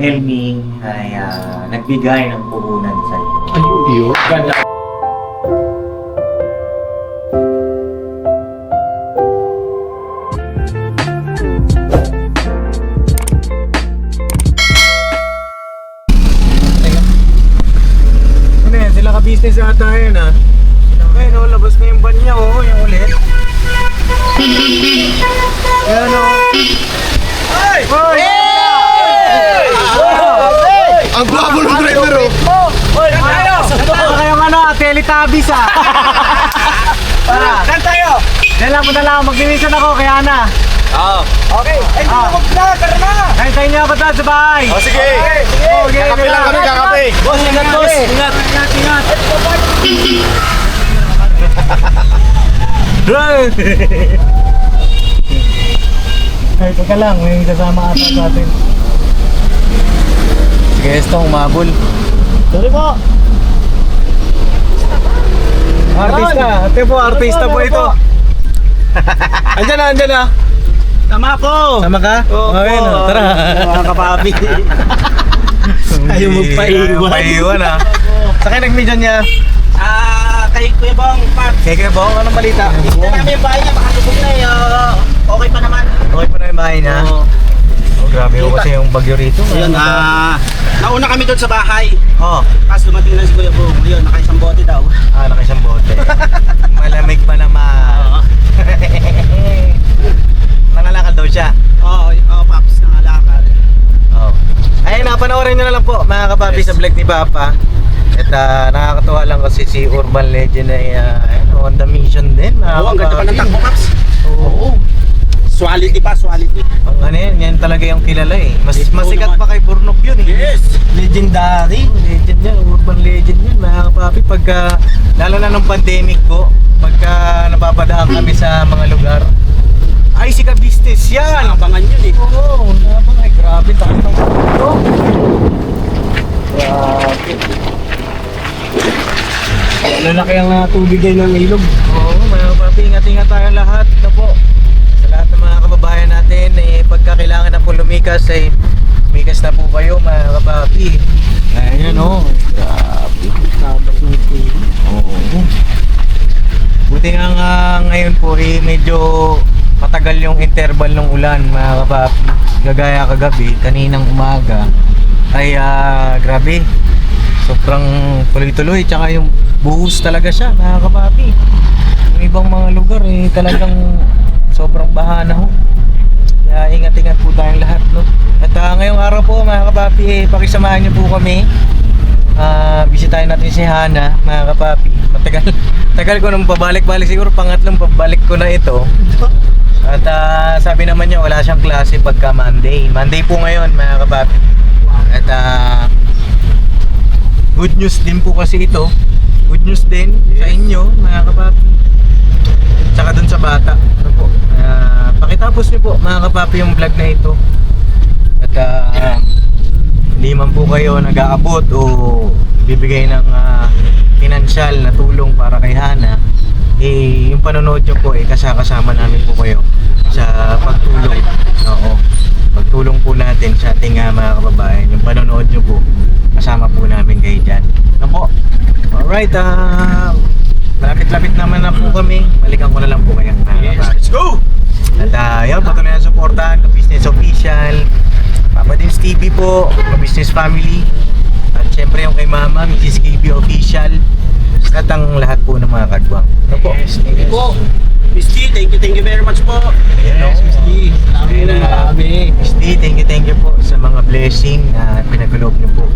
Elmi ay ah, nagbigay ng puhunan sa Ayun. Ganda. Ano yan? Sila ka-business ata yun ah. Ayun oh, labas na yung van niya oh, yung ulit. Ayan oh. Ay! Hoy! Guwapo ng driver oh. Ano kayong ano, Teletubbies ah. Para. Saan tayo? Dala mo na lang, maglinisan ako kay Ana. Okay. Ay, Ah. huwag na, tara na. Kain tayo niya ba sa bahay? O sige. Oh, sige, Kakape lang kami, kakape. Boss, ingat boss. Ingat, ingat, ingat. Ay, teka lang, may kasama ata sa atin. Sige, ito, umabol. Sorry po. Artista, ate po, artista po ito. andyan na, andyan na. Tama po. Sama ka? Oo, ayun, po. oh, tara. Mga kapapi. Ayaw magpaiwan. Paiwan ah. Sa kayo nag-mission niya? Ah, kay Kuya Bong, Pat. Kaya kayo po, anong balita? Tignan namin yung bahay niya, baka lubog na eh. ah, okay pa naman. Okay pa na yung bahay niya? Oo. Oh, grabe ko kasi yung bagyo rito. Ayun, ah, nauna kami doon sa bahay. Oh, Tapos dumating na si Kuya Bong. Ayun, nakaisang bote daw. ah, naka isang bote. Malamig pa naman. Nangalakal daw siya. Oo, oh, Paps, nangalakal. Oh. Ay, napanoorin nyo na lang po mga kapapi sa vlog ni Papa. At ah, nakakatuwa lang kasi si Urban Legend ay uh, ayun, on the mission din. Oo, ang ganda pa ng takbo, Paps. Oo. Swality pa, swality. Ang ano yan, yan talaga yung kilala eh. Mas Ito masikat naman. pa kay Burnok yun eh. Yes, legendary. Legend yan, urban legend yan mga kapapi. Pagka, lalo na nung pandemic po, pagka napapadaan kami sa mga lugar, ay sika business yan! Abangan yun eh. Oo, nabang ay grabe, tayo ng ito. Grabe. Lalaki ang uh, tubig ay ng ilog. Oo, mga kapapi, ingat-ingat tayo lahat. Ito po, sa mga kababayan natin, eh, pagka kailangan na po lumikas, ay lumikas na po kayo mga kapapi. Ayan o, grabe. Ng tubig. Oo. Buti nga nga ngayon po eh, medyo matagal yung interval ng ulan mga kapapi. Gagaya kagabi, kaninang umaga ay ah, grabe. Sobrang tuloy-tuloy tsaka yung buhos talaga siya mga kapapi. Yung ibang mga lugar eh talagang sobrang baha na ho. Kaya ingat-ingat po tayong lahat no. At ah, ngayong araw po mga kapapi, eh, pakisamahan niyo po kami Ah, bisitahin natin si Hana, mga kapapi. Matagal, tagal ko nung pabalik-balik siguro pangatlong pabalik ko na ito. At ah, sabi naman niya wala siyang klase pagka Monday. Monday po ngayon, mga kapapi. At ah, good news din po kasi ito. Good news din sa inyo, mga kapapi. Tsaka dun sa bata. Ano po? Ah, pakitapos niyo po, mga kapapi, yung vlog na ito. At ah, hindi man po kayo nag-aabot o bibigay ng ah, financial na tulong para kay Hana, eh, yung panonood nyo po, eh, kasakasama namin po kayo sa pagtulong. Oo. Pagtulong po natin sa ating ah, mga kababayan. Yung panonood nyo po, kasama po namin kayo dyan. Ano po? Alright, ah, malapit-lapit naman na po kami. Balikan ko na lang po kayo. kababayan. Let's go! At uh, yun, patuloy na supportahan ka Business Official, Papa Dims TV po, ka Business Family, at syempre yung kay Mama, Mrs. KB Official, at ang lahat po ng mga kagwang. Ano po? Thank you po. Miss G, thank you, thank you very much po. Yes? Miss G. Ayun na. Marami. Miss D, thank you, thank you po sa mga blessing na pinagulog niyo po.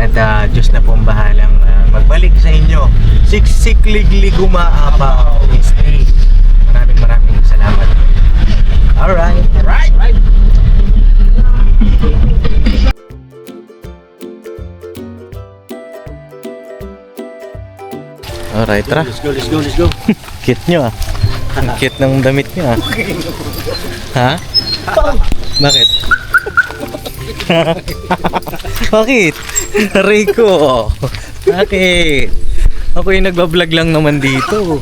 At ah, Diyos na po ang bahalang ah, magbalik sa inyo. Siksikligli gumaapa, Miss D. Maraming maraming salamat. Alright. Alright. Alright. Alright, tara. Let's go, let's go, let's go. Cute nyo ah. Ang cute ng damit nyo ah. Ha? Bakit? Bakit? Rico. Bakit? Ako yung nagbablog lang naman dito.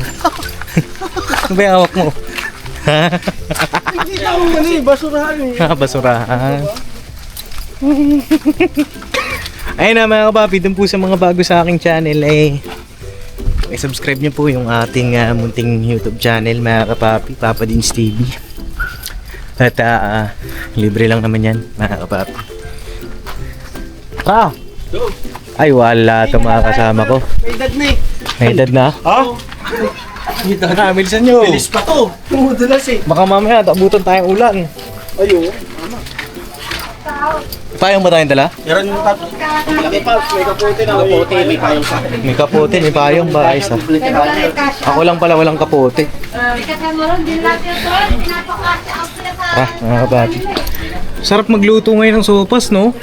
Ano ba yung hawak mo? Hindi na ako mali, basurahan eh. Ha? Basurahan. Ayun na mga kapapi, dun po sa mga bago sa aking channel eh i-subscribe niyo po yung ating ah, munting YouTube channel mga kapapi, Papa Dins TV. At ah, libre lang naman yan mga kapapi. Ah! Ay wala ito mga kasama ko. May edad na eh. May edad na? Ha? Ah, bilisan nyo. Bilis pa to. Tumudulas eh. Baka mamaya tabutan tayong ulan. Ayun. Payong ba tayong dala? Meron yung tatlo. May kapote na. Kapote. May payong sa akin. May kapote, may payong ba? Ah. Ako lang pala walang kapote. Ah, mga kabati. Sarap magluto ngayon ng sopas, no?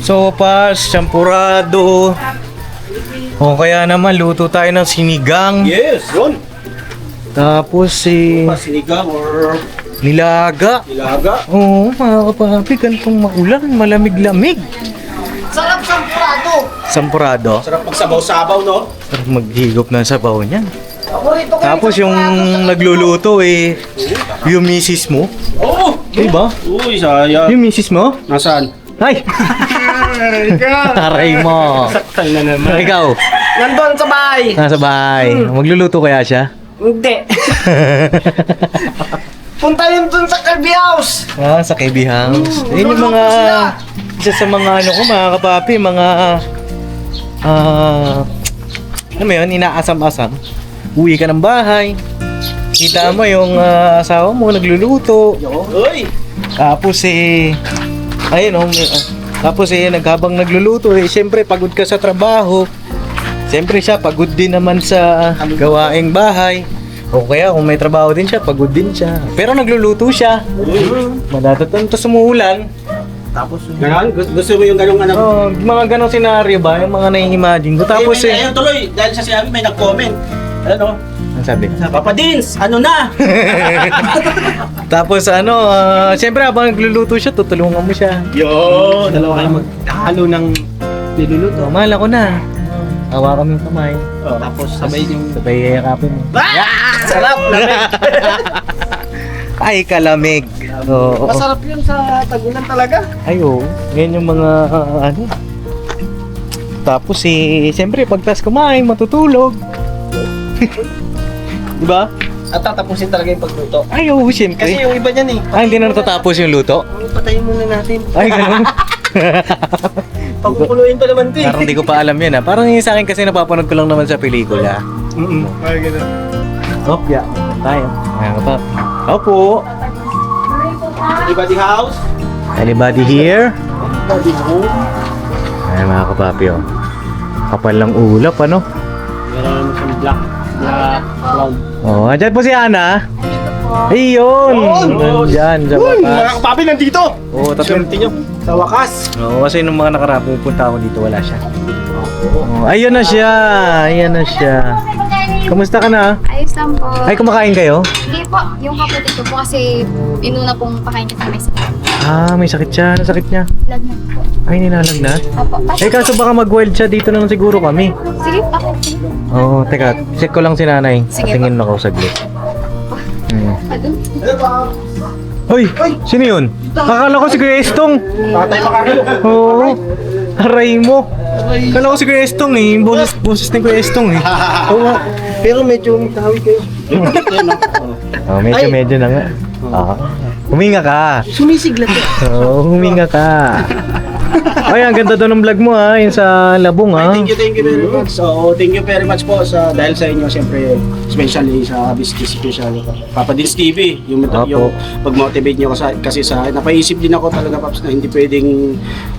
Sopas, champurado. O kaya naman, luto tayo ng sinigang. Yes, yun. Tapos si Pasinigang or nilaga. nilaga. Oo, mga kapapi, ganitong maulan, malamig-lamig. Sarap sa prado. Sampurado. Sarap magsabaw-sabaw, no? Sarap maghigop ng sabaw niyan. Paborito ko Tapos yung nagluluto eh, yung misis mo. Oo. Diba? Uy, sayang. Yung misis mo? Nasaan? Ay! Aray mo! Saktan na naman. Ikaw, Nandun sa bahay. nasa bahay. Magluluto kaya siya? Hindi. Punta yun dun sa Kirby House. ah, sa KB House. Yun yung mga, isa sa mga ano ko, mga kapapi, mga, ah, ano mo yun, inaasam-asam. Uwi ka ng bahay, kita mo yung ah, asawa mo nagluluto, Uy. Tapos eh, ayun oh, may, ah, tapos eh, naghabang nagluluto eh, siyempre pagod ka sa trabaho. Siyempre siya, pagod din naman sa gawaing bahay. O kaya kung may trabaho din siya, pagod din siya. Pero nagluluto siya. Madadatan to sumuulan. Tapos, Ganon? Gusto, gusto mo yung ganong ano? Oh, mga ganong senaryo ba? Yung mga nai-imagine ko. Tapos eh, may- Ayun tuloy, dahil sa sinabi may nag-comment. Ano? Sabi? Papa Dins, ano na? Tapos ano, ah, siyempre habang nagluluto siya, tutulungan mo siya. Yo, dalawa kayo maghalo ng niluluto. Oh, mahal ako na. Hawa kami yung kamay. Tapos sabay yung... Sabay yakapin mo. Ah! Sarap! Lamig! Ay, kalamig. Oo. oo. Masarap yun sa tagulan talaga. Ay, oo. Yan yung mga, ah, ano. Tapos eh, siyempre, pagtas kumain, matutulog. diba? At tatapusin talaga yung pagluto. Ay, oo, siyempre. Kasi yung iba niyan eh. Ay, hindi na natatapos yung luto? Patayin muna natin. Ay, ganun. Pagkukuluin pa naman ito eh. Parang hindi ko pa alam yun ah. Parang yung sa akin kasi napapanood ko lang naman sa pelikula. Mm-mm. Ay, ganun. Oh, yeah. Tayo. Ayan ka pa. Opo. Everybody house? Anybody here? Everybody home? Ayan mga kapapi oh. Kapal lang ulap ano? Oh, andyan po si Ana. Yun! Nandyan, sa Uy, wakas. mga kapapi nandito! Oo, tatlo. Swerte nyo. Sa wakas. Oo, kasi nung mga nakaraan pupunta ako dito, wala siya. Oh, ayun na siya! Ayun na siya. Kamusta ka na? Ayos lang po. Ay, kumakain kayo? Hindi po, yung kapatid ko po kasi inuna pong pakain kasi may sakit. Ah, may sakit siya. Ano sakit niya? Lagnat po. Ay, ninalagnat. Opo. Eh, kaso baka mag-wild siya dito na lang siguro kami. Sige, bakit? Sige. Oo, teka. Check ko lang si nanay. Sige Tingin ako saglit. Hmm. Hoy! Sino yun? Akala ko si Kuya Estong. Tatay Macarlo. Oo. Aray mo. Akala ko si Kuya Estong eh. Yung boses, boses ni Kuya Estong eh. Oo. Pero medyo magtawi kayo. Oh, medyo Ay. medyo na nga. Ah. Huminga ka. Sumisigla to. Oo, huminga ka. Ay, ang ganda daw ng vlog mo ha. Yung sa labong ha. Thank you, thank you very much. So, thank you very much po sa dahil sa inyo siyempre especially sa business special Papa Dins TV yung Apo. yung pag-motivate niyo kasi, kasi sa napaisip din ako talaga paps na hindi pwedeng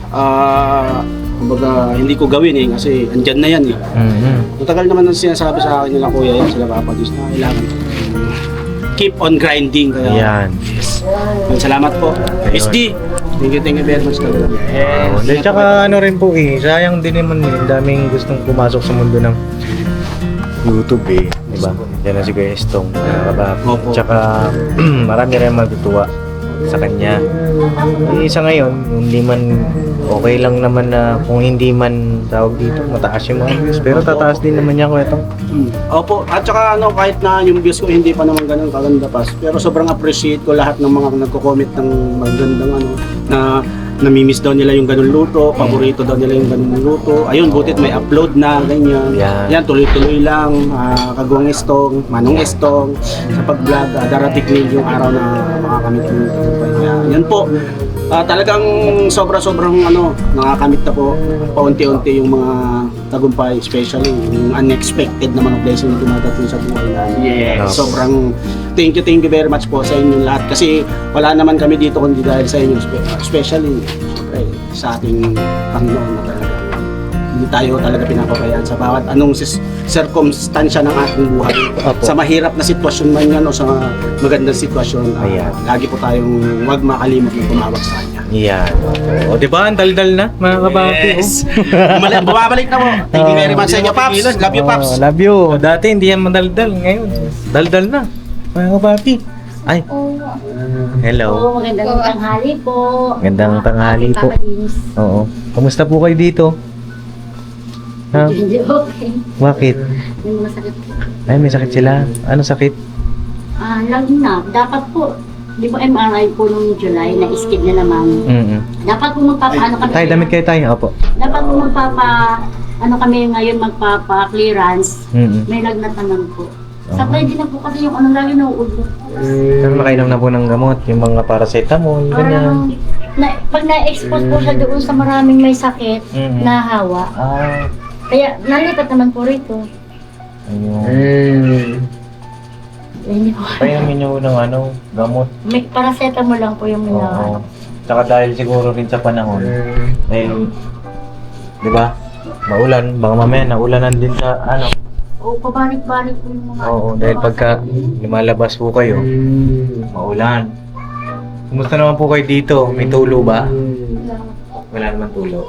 ah kumbaga hindi ko gawin eh kasi andyan na yan eh. Mhm. Matagal naman ang sinasabi sa akin nila kuya yan sila Papa Dins na kailangan keep on grinding kaya Yan. Salamat po. SD, thank you, thank you very much talaga. Oh, then tsaka ano rin po eh, sayang din naman eh, daming gustong pumasok sa mundo ng YouTube eh, di ba? Yan na si Kuya Estong. Opo. Tsaka marami rin matutuwa sa kanya. Eh, sa ngayon, hindi man okay lang naman na kung hindi man tawag dito, mataas yung mga views. Pero tataas din naman yan, Kuya Tong. Mm. Opo, at saka ano, kahit na yung views ko hindi pa naman ganun kaganda pas, pero sobrang appreciate ko lahat ng mga nagko-comment ng magandang ano, na namimiss daw nila yung ganun luto, paborito daw nila yung ganun luto. Ayun, butit may upload na, ganyan. Yan. Yan, tuloy-tuloy lang. Uh, Kagwang Estong, Manong Estong, sa pag-vlog, ah, darating yung araw na makakamit yung yan po. Ah, talagang sobra-sobrang ano, nakakamit na po paunti-unti yung mga tagumpay, especially yung unexpected na mga blessing na dumadating sa buhay namin. Yes. Sobrang thank you, thank you very much po sa inyo lahat kasi wala naman kami dito kundi dahil sa inyo, spe- especially syempre, sa ating Panginoon na hindi tayo talaga pinapabayaan sa bawat anong circumstansya ng ating buhay. Opo. Sa mahirap na sitwasyon man yan o sa magandang sitwasyon, ah, Ayan. lagi po tayong huwag makalimot na tumawag sa kanya. Yan. O, di ba? Ang daldal na, mga kabaki. Yes! Bumalik, bumabalik na po. Thank you very much sa inyo, Paps. Love you, Paps. Oh, love you. Dati hindi yan madaldal. Ngayon, daldal na. Mga kabaki. Ay, hello. Magandang tanghali po. Magandang tanghali po. Oo. Kamusta po kayo dito? Ha? Hindi okay. Bakit? May masakit po. Ay, may sakit sila. Ano sakit? Ah, lagi na. Dapat po, di ba MRI po nung July, na-skid na naman. Mm Dapat po magpapaano kami. Tay, damit kayo tayo. Opo. Dapat po magpapa, ano kami ngayon magpapa-clearance. Mm May lagnat naman po. Ah. Sabay din na po kasi yung ano lagi na uubo. Pero nakainom na po ng gamot, yung mga paracetamol, Parang, ganyan. na, pag na-expose po siya doon sa maraming may sakit, Mm. nahawa. Ah, Kaya nalipat naman po rito. ayun. Ayun po. Painumin ng ano, gamot. May paracetamol lang po yung Oo. minawa. Tsaka dahil siguro rin sa panahon, eh, di ba? Maulan, baka mamaya naulanan din sa ano. O, pabalik-balik po yung mga... Oo, dahil pagka lumalabas po kayo, maulan. Kumusta naman po kayo dito? May tulo ba? Wala naman tulo.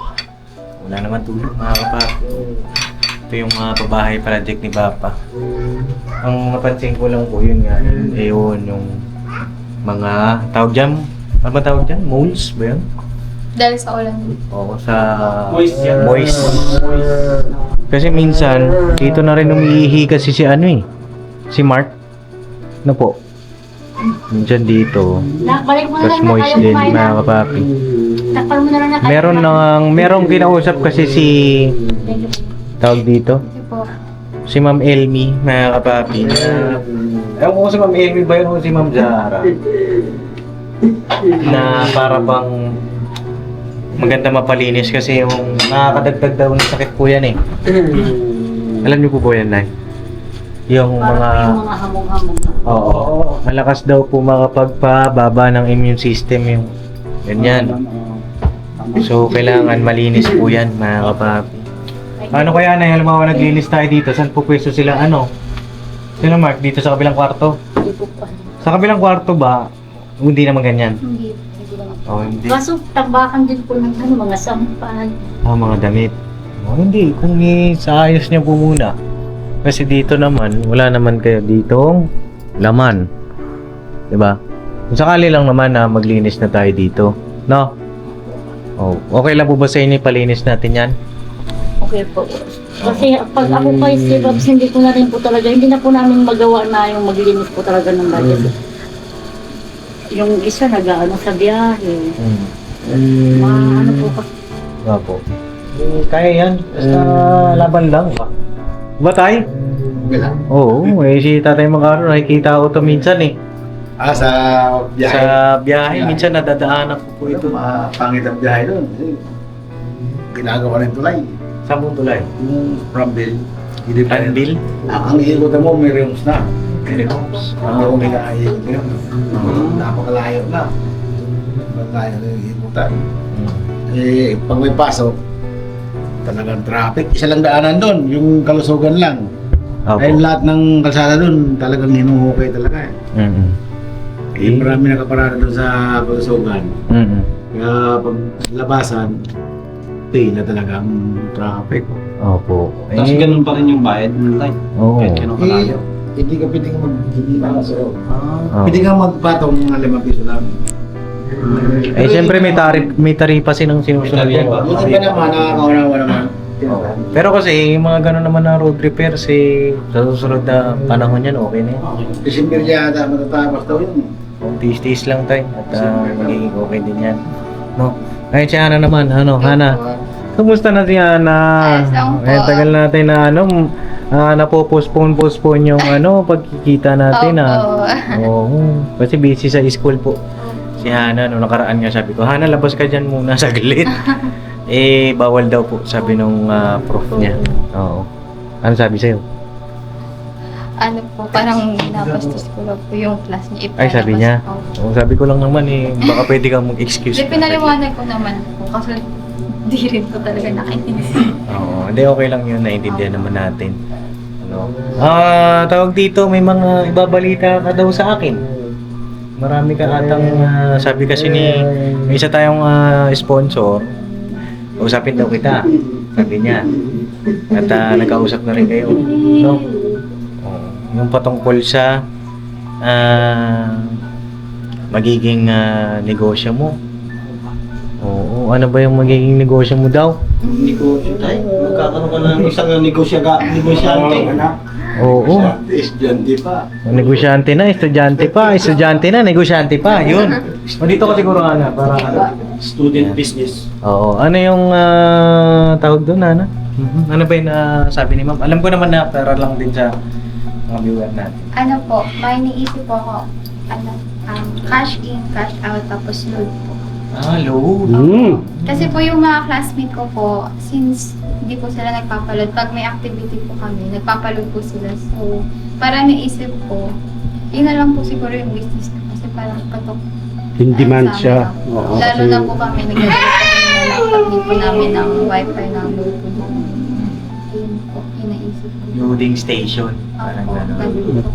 Wala naman tulo, mga kapap. Ito yung mga pabahay project ni Papa. Ang napansin ko lang po yun nga, yun, eh, yun, yung mga tawag dyan, ano ba tawag dyan? Moles ba yun? Dahil sa ulan. Oo, sa Moist yan. moist. Kasi minsan, dito na rin umiihi kasi si ano eh. Si Mark. Ano po? Minsan dito. Na, balik mo na Tapos lang na moist kayo din, kumain na. mga kapapi. Takpan mo na lang na kayo. Meron nang, merong kinausap kasi si, tawag dito, Kasi po. si Ma'am Elmi, mga kapapi. Na, ewan ko kung si Ma'am Elmi ba yun o si Ma'am Zahara. Na para bang maganda mapalinis kasi yung nakakadagdag daw ng sakit po yan eh. Alam niyo po po yan, Nay? Yung Parang mga... yung mga hamong-hamong. Oo. Malakas daw po makapagpababa ng immune system yung ganyan. So, kailangan malinis po yan, mga kapapi. Ano kaya na, halimbawa naglinis tayo dito, saan po pwesto sila, ano? Sila Mark, dito sa kabilang kwarto? Hindi po pa. Sa kabilang kwarto ba, hindi naman ganyan? Hindi. Hindi naman. Oh, hindi. Kaso tambakan din po ng ano, mga sampal. Ah, mga damit. Oh, hindi, kung i- sa ayos niya po muna. Kasi dito naman, wala naman kayo ditong laman. 'Di ba? Kung sakali lang naman na maglinis na tayo dito. No? Oh, okay lang po ba sa inyo palinis natin 'yan? Okay po. Kasi pag ako kay si Babs, hindi ko na rin po talaga, hindi na po namin magawa na yung maglinis po talaga ng budget. Yung isa nag-ano sa biyahe. Hmm. Ma, ano po kasi. Nga po. Eh, kaya yan. Basta laban lang ba? Ba tay? Wala. Oo, eh si Tatay Magaro nakikita ko to minsan eh. Ah, sa biyahe. Sa biyahe, minsan nadadaanan ko po ito, ito. pangit ang biyahe doon. Ginagawa ng tulay. Sa tulay. Yung from Bill. Pa rin. Anvil? Ang, ang ikutan mo, may rims na. Very homes. Hindi ko may nakaikot yun. Napakalayo na. Malayo na yung ikutan. Eh, pag may pasok, talagang traffic. Isa lang daanan doon, yung kalusugan lang. Opo. Dahil lahat ng kalsada doon, talagang hinuhukay talaga eh. Mm-mm. Eh, marami nakaparada doon sa kalusugan. Mm-mm. Kaya pag labasan, pila talaga ang traffic. Opo. Tapos ganun pa rin yung bayad. Tay. Oo. Kahit ganun Eh, hindi ka pwedeng mag-hindi ka sa'yo. Oo. Pwede kang magpatong ng limang piso lang. Eh, siyempre may tarif, may taripa silang sinusunod. Taripa. Yung iba naman, nakakaunawa naman. Pero kasi, yung mga gano'n naman na road repairs, eh, sa susunod na panahon yan, okay na yan. December yata matatapos daw yun. Kung tiis-tiis lang tayo, at ah, magiging okay din yan. no? Ayun si Hana naman, ano, Hana. Po. Kumusta na si Hana? Ayos lang po. Eh, tagal natin na ano, uh, napopostpone-postpone yung ano, pagkikita natin ah. Opo. Oo, kasi busy sa school po. Si Hana, no, nakaraan nga sabi ko, Hana, labas ka dyan muna saglit. eh, bawal daw po, sabi nung ah, prof niya. Oo. Ano sabi sa'yo? Ano po, parang napastos ko lang po yung class niya. Ay, sabi niya? Oo, sabi ko lang naman eh, baka pwede kang mag-excuse. Hindi, pinaliwanag ko naman po. Kasi di rin ko talaga nakaintindi. Oo, hindi okay lang yun, naiintindihan naman natin. Ano? Ah, tawag dito, may mga ibabalita ka daw sa akin. Marami ka atang, ah, sabi kasi ni, may isa tayong ah, sponsor, usapin daw kita, sabi niya. At ah, nagkausap na rin kayo, no? Yung patungkol sa ah, magiging ah, negosyo mo. Oo, ano ba yung magiging negosyo mo daw? Negosyo tayo. Magkakaroon ka ng isang negosyaga, negosyante. Oo. Estudyante pa. Negosyante na, estudyante pa, estudyante na, negosyante pa, yun. O dito ka siguro Ana, para ano. Student business. Oo, ano yung ah, tawag doon, Ana? Mhm. Ano ba yung ah, sabi ni Ma'am? Alam ko naman na para lang din sa mga viewer natin. Ano po, may iniisip po ako, ano, um, cash in, cash out, tapos load po. Ah, load. Hmm. Kasi po yung mga classmate ko po, since hindi po sila nagpapaload, pag may activity po kami, nagpapaload po sila. So, parang naisip ko, yun na lang po siguro yung business ko. Kasi parang patok. In demand siya. Oo, Lalo kasi- na po kami, kami na laptop, hindi po namin ng wifi na load po namin. Yun po, yun naisip ko. Loading station. Parang Opo, gano'n. po.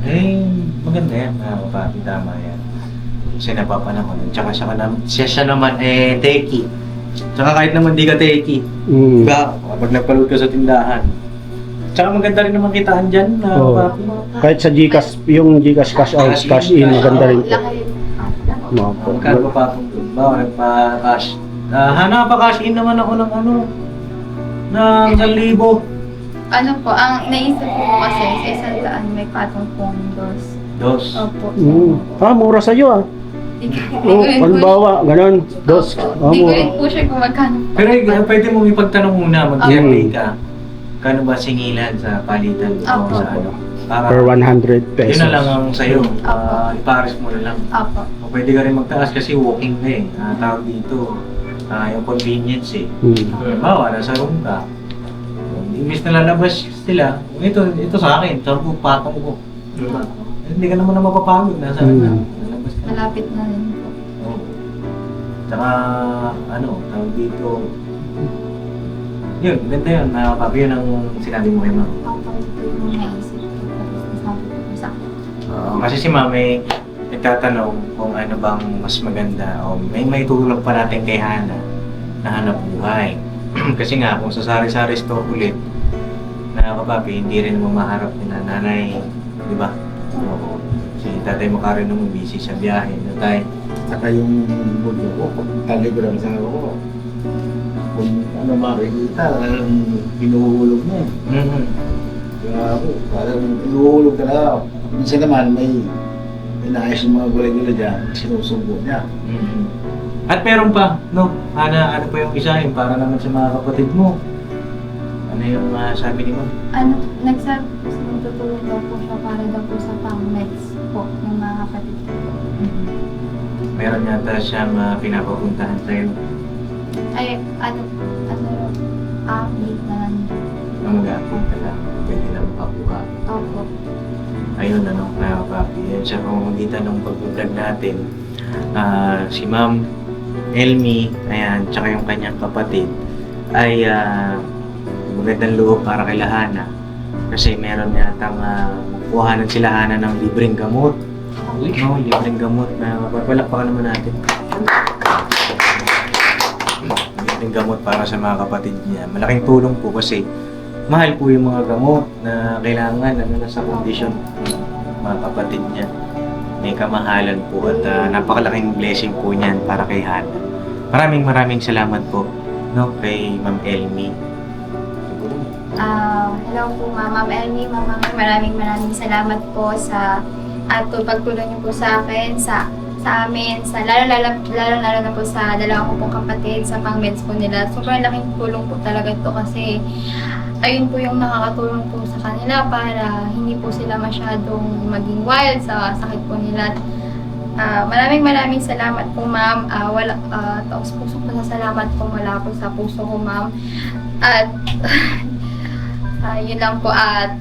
Eh, maganda yan, mga kapatid. Tama yan. Kasi napapanahon. Tsaka siya, ka nam- siya, siya naman, eh, techie. Tsaka kahit naman di ka techie, Hmm. Diba? Kapag nagpaload ka sa tindahan. Tsaka maganda rin naman kitaan dyan. Na, Oo. papi. Kahit sa Gcash, yung Gcash cash out, cash in, maganda rin po. Laki rin. Opo. Mga po. Magkano pa patong doon? Bawa, nagpa-cash. Uh, hana pa cash in naman ako ng ano, ng 1,000. Ano po, ang naisip ko kasi sa isang daan may patong pong dos. Dos. Opo. Hmm. Ah, mura sa'yo ah. Di ko Oh, rin po- ganun. Dos. Ah, Di ko mura. rin po sure kung magkano po. Pero eh, pwede mong ipagtanong muna, Mm. mag-survey ka. Kano ba singilan sa palitan o Opo. sa ano? Para Per 100 pesos. yun na lang ang sa'yo. Uh, ipares mo na lang. Opo. O pwede ka rin magtaas kasi walking ka eh. Ah, tawag dito, ah, yung convenience eh. Hmm. Halimbawa, nasa room ka. Imbis na lalabas sila, ito, ito sa akin, sa ko, patong ko. Diba? Eh, Hindi ka naman na mapapagod, nasa Hmm. na, lalabas ka. Malapit na rin po. Oo. Tsaka, ano, tawag dito, yun, ganda yun, papi, yun ang sinabi mo kay ma'am. Opo, ito yung naisip ko. Tapos nasabi ko po sa akin. Oo, kasi si ma'am may nagtatanong kung ano bang mas maganda o may may tulong pa natin kay Hana na hanap buhay. kasi nga, kung sa sari-sari store ulit, na kapapi, hindi rin naman maharap ni na nanay, di ba? Oo. Si tatay Makari naman busy sa biyahe. Tatay, Saka yung mundo ko, pag telegram sa ako, kung ano makikita, talagang pinuhulog mo. mm Grabe, parang pinuhulog talaga. Minsan naman may inaayos yung mga gulay-gulay dyan, sinusubo niya. At meron pa, no? Hana, ano pa yung isa yung para naman sa mga kapatid mo? Ano yung ah, sabi ni ma'am? Ano, nagsabi po sa tutulong daw po siya para daw po sa pang-meds po ng mga kapatid ko. Meron yata siyang uh, pinapapuntahan sa'yo Ay, ano, ano, update na lang. na mag-update ka lang. Pwede na makakuha. Opo. Ayun, ano, mga papi. Yan siya pamamagitan ng pag-vlog natin. Ah, si Ma'am Elmi, ayan, tsaka yung kanyang kapatid, ay uh, magandang loob para kay Lahana. Kasi meron yatang uh, kuhanan sila Hana ng libreng gamot. No, libreng gamot na papalakpakan naman natin. Libreng gamot para sa mga kapatid niya. Malaking tulong po kasi mahal po yung mga gamot na kailangan ano na sa kondisyon ng mga kapatid niya. May kamahalan po at ah, napakalaking blessing po niyan para kay Hana. Maraming maraming salamat po no kay Ma'am Elmi. Ah, hello po Ma'am Elmi, Ma'am maraming maraming salamat po sa at pagtulong niyo po sa akin sa sa amin, sa lalo lalo, lalo, lalo na po sa dalawa ko pong kapatid, sa pang-meds po nila. Sobrang laking tulong po talaga ito kasi ayun po yung nakakatulong po sa kanila para hindi po sila masyadong maging wild sa sakit po nila. Ah, maraming maraming salamat po ma'am. Ah, wala uh, taos puso po sa salamat po mula po sa puso ko ma'am. At ah, yun lang po at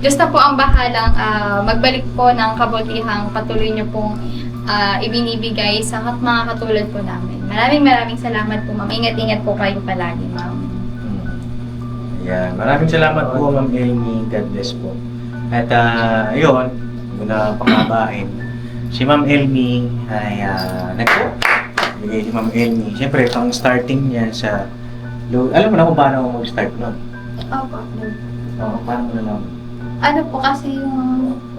Diyos na po ang bahalang ah, magbalik po ng kabutihang patuloy niyo pong ah, ibinibigay sa kat- mga katulad po namin. Maraming maraming salamat po ma'am. Ingat-ingat po kayo palagi ma'am. Yan. Maraming salamat po, Ma'am Elmi. God bless po. At uh, yun, muna pangabain. Si Ma'am Elmi ay uh, nag bigay si Ma'am Elmi. Siyempre, pang starting niya sa alam mo na kung paano mag-start nun. Opo. Oo, paano mo na lang? Ano po kasi yung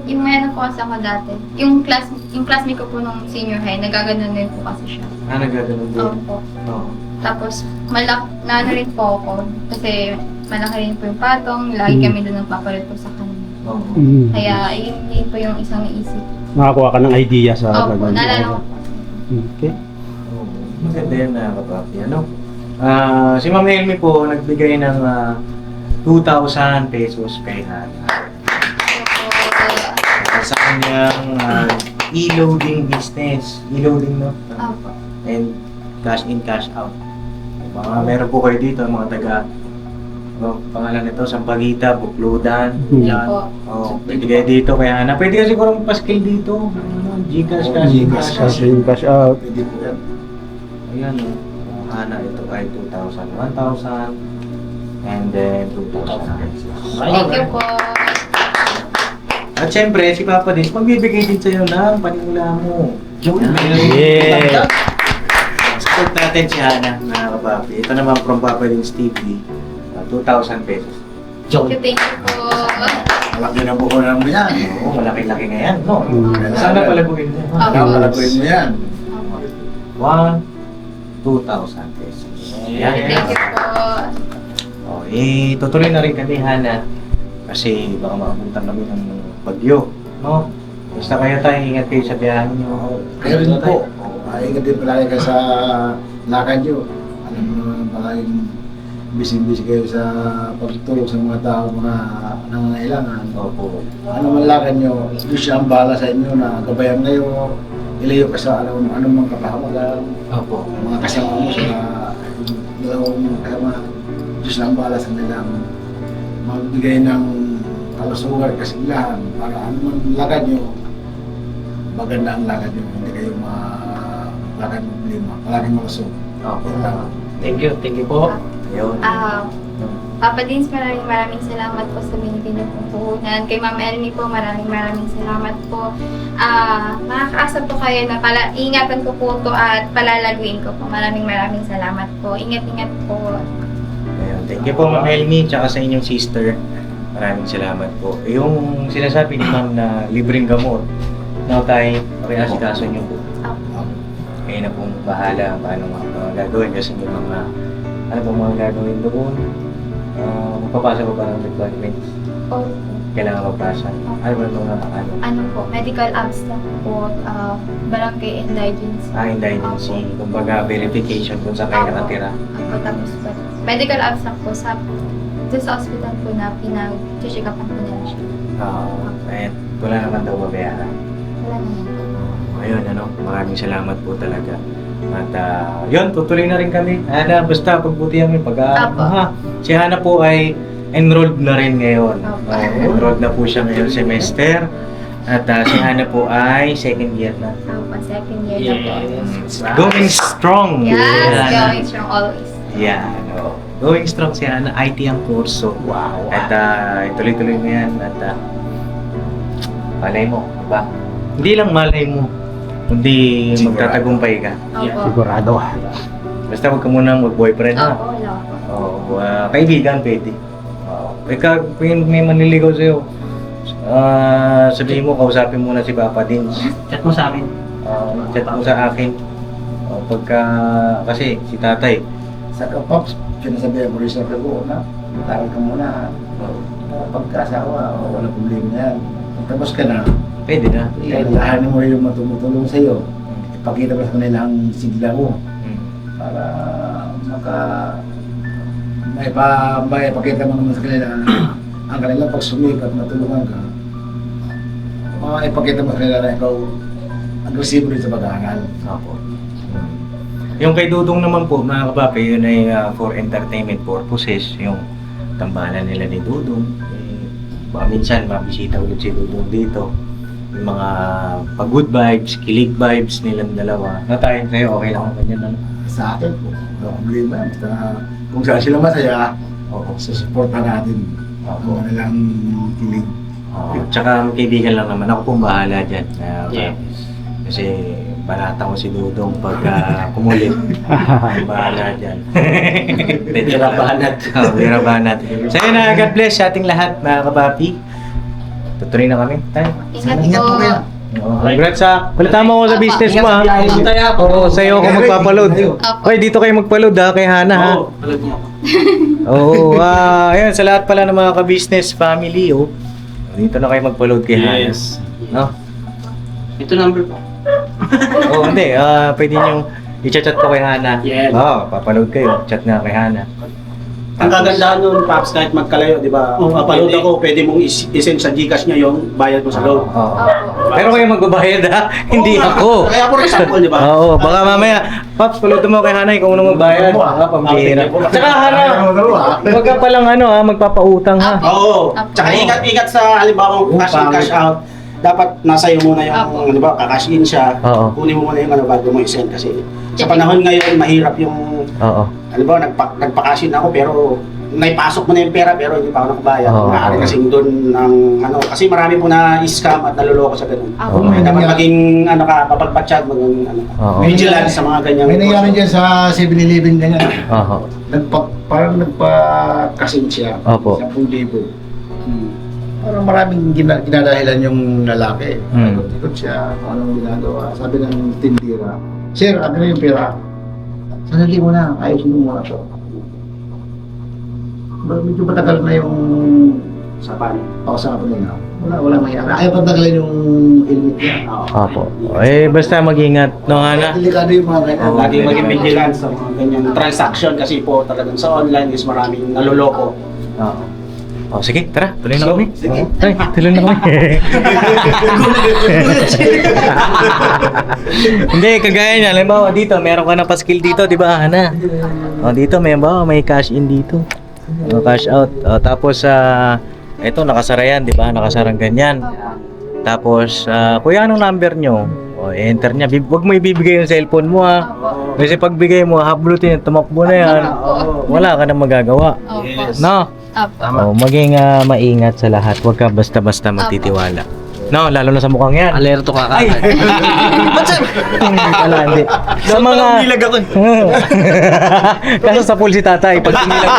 yung may ano po kasi ako dati. Yung class yung classmate ko po nung senior high, nagaganon din po kasi siya. Ah, nagaganon din. Opo. Oo. Tapos, malak na ano rin po ako. Kasi malaki rin po yung patong. Lagi Mm. kami doon nagpapalit po sa kanya. Oo. Mm. Kaya, yun din po yung isang naisip. Nakakuha ka ng idea sa Opo, ganun. naalala ko po. Okay. Oo. Maganda yan na kapapi. Ano? Ah, si Ma'am Elmi po nagbigay ng ah, 2,000 pesos kay Hana. Sa kanyang ah, e-loading business. E-loading, no? Opo. And cash in, cash out. Mga meron po kayo dito, mga taga ano, pangalan nito, Sampaguita, Bukludan, Hmm. yan. Oh, pwede kayo dito kaya Hana. Pwede kasi siguro paskil dito. Ano, Gcash, Oo, cash in, Gcash, cash in, cash out. Pwede po yan. Ayan. Oh. Hana, ito ay 2,000, 1,000, and then 2,000 pesos. Thank you po. At syempre, si Papa Dins, magbibigay din sa'yo ng panimula mo. Yeah. Support natin si Hana, mga kapapi. Ito naman from Papa Dins TV, uh, 2,000 pesos. Thank you, thank you po. Malaki na buko na mo yan. Oo, malaki-laki na yan, no? Mm. Sana palaguin mo. Opo. Nakakalagoy mo yan. 1, 2,000 pesos. You, thank you po. Oh, eh, tutuloy na rin kami, Hana. Kasi baka maabutan kami ng bagyo, no? Basta kayo tayo, ingat kayo sa biyahe nyo. Kayo rin po. Maingat din palagi kayo sa lakad nyo. Alam mo naman palaging busy-busy kayo sa pagtulog sa mga tao, mga nangangailangan. Opo. Ano man lakad nyo, siya ang bahala sa inyo na gabayan kayo. Ilayo ka sa ano, anumang kapahamagan. Opo. mga kasama mo sa dalawang kama. Diyos lang ang bahala sa nilang magbigay ng kalusugan, kasiglahan para ano man lakad nyo, maganda ang lakad nyo, hindi kayo malakad ng problema, palaging malusog. Yun lang. Thank you, thank you po. Ayun. Ah, Papa Dins, maraming maraming salamat po sa binigay niyo pong puhunan. Kay Ma'am Elmi po, maraming maraming salamat po. Ah, makakaasa po kayo na pala, ingatan ko po to at palalaguin ko po. Maraming maraming salamat po. Ingat-ingat po. Thank you po, Ma'am Elmi, tsaka sa inyong sister. Maraming salamat po. Yung sinasabi ni Ma'am na libreng gamot, no tayo, pakiasikaso niyo po. Kayo na pong bahala paano mga, mga gagawin kasi may mga ano po mga gagawin doon. Uh, magpapasa ko ba ng requirements? Opo. Kailangan magpasa. Ano ba yung mga ano? Ano po, medical abstract po, ah, barangay indigency. Ah, indigency. Kumbaga verification kung saan kayo Opo. nakatira. Ako tapos po. Medical abstract po sa doon sa hospital po na pinag-check upan po nila siya. Ah, and wala naman daw babayaran. Wala naman po. Ayun, ano, maraming salamat po talaga. At ah, yun, tutuloy na rin kami. Hana, basta pagbutihan mo yung pag Apo. ha. Si Hana po ay enrolled na rin ngayon. Apo. Ah, enrolled na po siya ngayon semester. At ah, si Hana po ay second year na. Pa, second year na po. Going strong! Yes, going strong always. Yan, oh. Going strong si Hana. IT ang kurso. Wow. At ah, tuloy-tuloy mo yan. At ah, malay mo, diba? Hindi lang malay mo, kundi Sigurado. magtatagumpay ka. Opo. Sigurado. Basta huwag ka munang mag-boyfriend ha. Opo, wala po. Oo, ah, kaibigan pwede. Ikaw, kung may manliligaw sa'yo, ah, sabihin mo, kausapin muna si Papa Dins. Chat mo sa amin. Ah, chat mo sa akin. Oh, pagka, kasi si tatay, Sa kapaps, sinasabihan ko rin sa ko na matagal ka muna. Pagkasawa, oh, wala problema yan. Pag tapos ka na, pwede na. Kailangan mo yung matumutulong sa iyo. pakita mo sa kanila ang sigla mo Mm. para maka may pa may pakita mo naman sa kanila na ang kanilang pagsumikap na tulungan ka maipakita mo sa kanila na ikaw agresibo rin sa pag-aaral. Opo. Yung kay Dudong naman po, mga kapapi, yun ay ah, for entertainment purposes. Yung tambalan nila ni Dudong. Eh, baka minsan, mabisita ulit si Dudong dito. Yung mga pag-good vibes, kilig vibes nilang dalawa. Na tayo sa'yo, okay lang naman. Ano? Sa akin po, wala problema. Basta kung saan sila masaya, Oo. susuporta natin Opo. ang kanilang kilig. Oo. Tsaka kaibigan lang naman. Ako pong bahala dyan. Ah, Yes. Kasi banata ko si Dudong pag ah, kumulit. bahala dyan. Bira banat. Oh, bira banat. So yun na, God bless sa ating lahat mga kapapi. Tutuloy na kami. Tayo. Ingat, Ingat po po. kayo. Oh, congrats sa Palitan mo ako sa business mo ha. Oo, sa'yo ako magpapaload. Apa. Oy, dito kayo magpaload ha, kay Hana ha. Oo, ah, ayun, sa lahat pala ng mga ka-business family, oh. Dito na kayo magpaload kay Hana. No? Ito number po. Oo, hindi. Ah, pwede nyo i-chat ko kay Hana. Yes. Oo, papaload kayo. Chat na kay Hana. Ang kagandahan nun, Paps, kahit magkalayo, di ba? Oo, Papaload pwede. ako, pwede mong is- isend sa Gcash niya yung bayad mo sa load. Oo. Pero kayo magbabayad ha, hindi Oo, ako. Kaya for example, di ba? Oo, baka mamaya, Paps, palood mo kay Hana, ikaw na magbayad. Ah, pambihira. Tsaka Hana, Huwag ka palang ano ha, magpapautang ha. Oo. Tsaka ingat-ingat sa halimbawa cash in, cash out. Dapat nasa iyo muna yung, Apo. ano ba, kakash in siya. Oo. Kunin mo muna yung ano bago mo i-send kasi sa panahon ngayon, mahirap yung, Oo. halimbawa, nagpa, nagpa-cash in ako pero naipasok mo na yung pera pero hindi pa ako nakabayad. Oo. Maaari kasing doon ng ano, kasi marami po na scam at naluloko sa ganun. Oo. Kaya dapat maging ano ka, papagpatsyag, maging ano, Oo. vigilant sa mga ganyang May nangyari dyan sa 7-Eleven ganyan. Oo. Nagpa, parang nagpa-kasin siya. Opo. 10,000. Hmm. Parang maraming gina, ginadahilan yung lalaki. Hmm. Ikot-ikot siya, kung anong ginagawa. Sabi ng tindira, Sir, ano na yung pera? Sandali mo na, ayusin mo muna to. Medyo matagal na yung Sapan. pausapan nila. Wala, wala mangyari. Ayaw patagalin yung helmet niya. Opo. Eh, basta mag-ingat, no, Hana? Delikado yung mga ganyan. Oo. Lagi maging vigilant sa mga ganyang transaction kasi po talagang sa online is maraming naluloko. Oo. Oh, sige, tara, tuloy na kami. sige. Oh, Ay, tuloy na kami. Hindi, kagaya niya. Halimbawa, dito, meron ka ng paskil dito, di ba, Hana? Oh, dito, may, ba, may cash in dito. Oh, cash out. Oh, tapos, sa eto, nakasara yan, di ba? Nakasarang ganyan. Tapos, ah, kuya, anong number nyo? O, enter niya. Bib- Huwag mo ibibigay yung cellphone mo, ha? Opo. Kasi pagbigay mo, hablutin, tumakbo na yan. Wala ka nang magagawa. Opo. No? Opo. Oh, maging ah, maingat sa lahat. Huwag ka basta-basta magtitiwala. No, lalo na sa mukhang yan. Alerto ka Ay! Hindi pala, hindi. Sa mga... Nilag ako. Kaso sa pool si tatay. Pag tumilag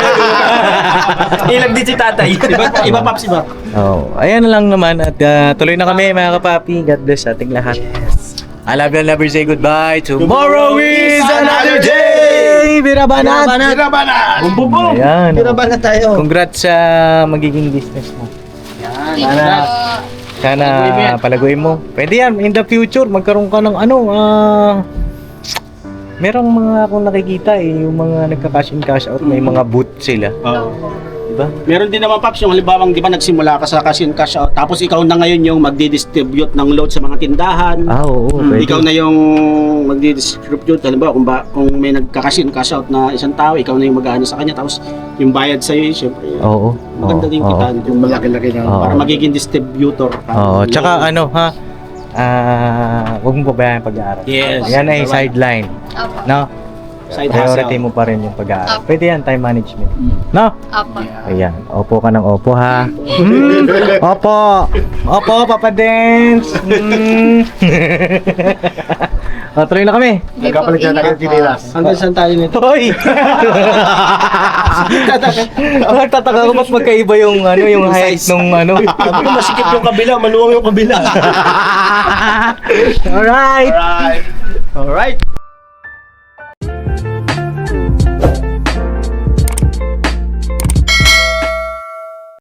Nilag din si tatay. iba, iba paps, iba. Oh, ayan na lang naman. At ah, tuloy na kami mga kapapi. God bless sa ating lahat. I love you, love you. Say goodbye. Tomorrow is another day! Birabanat! Birabanan! Bumbubo! Ayan. Birabanan tayo! Congrats sa magiging business mo. You Sana, sana palaguin mo. Pwede yan, in the future, magkaroon ka ng ano, ah... merong mga akong nakikita eh, yung mga nagka-cash in cash out, may mga booth sila. Diba? Meron din naman paps yung halimbawa, di ba nagsimula ka sa cash in cash out tapos ikaw na ngayon yung magdi-distribute ng load sa mga tindahan. Ah, oo, Hmm, pwede. ikaw na yung magdi-distribute halimbawa kung ba kung may nagka-cash in cash out na isang tao, ikaw na yung mag-aano sa kanya tapos yung bayad sa iyo, syempre. Oo. Maganda oo, din oo. kita Yung malaki-laki na. Oo. para magiging distributor ka. Oo, tsaka ano ha, ah, huwag mo pabayaan pag-aaral. Yes. Yan ay sideline. Opo. No? Side Priority hustle. mo pa rin yung pag-aaral. Pwede yan, time management. No? Opo. Ayan, opo ka ng opo ha. Mm, opo. Opo, Papa Dance. Mm. o, tuloy na kami. Sige po, Nagkapalit siya ingat ng po. chinilas. Hanggang saan tayo nito? Hoy! Nagtataka ko ba't magkaiba yung ano yung height nung ano. Sabi ko masikip yung kabila, maluwang yung kabila. Alright. Alright. Alright.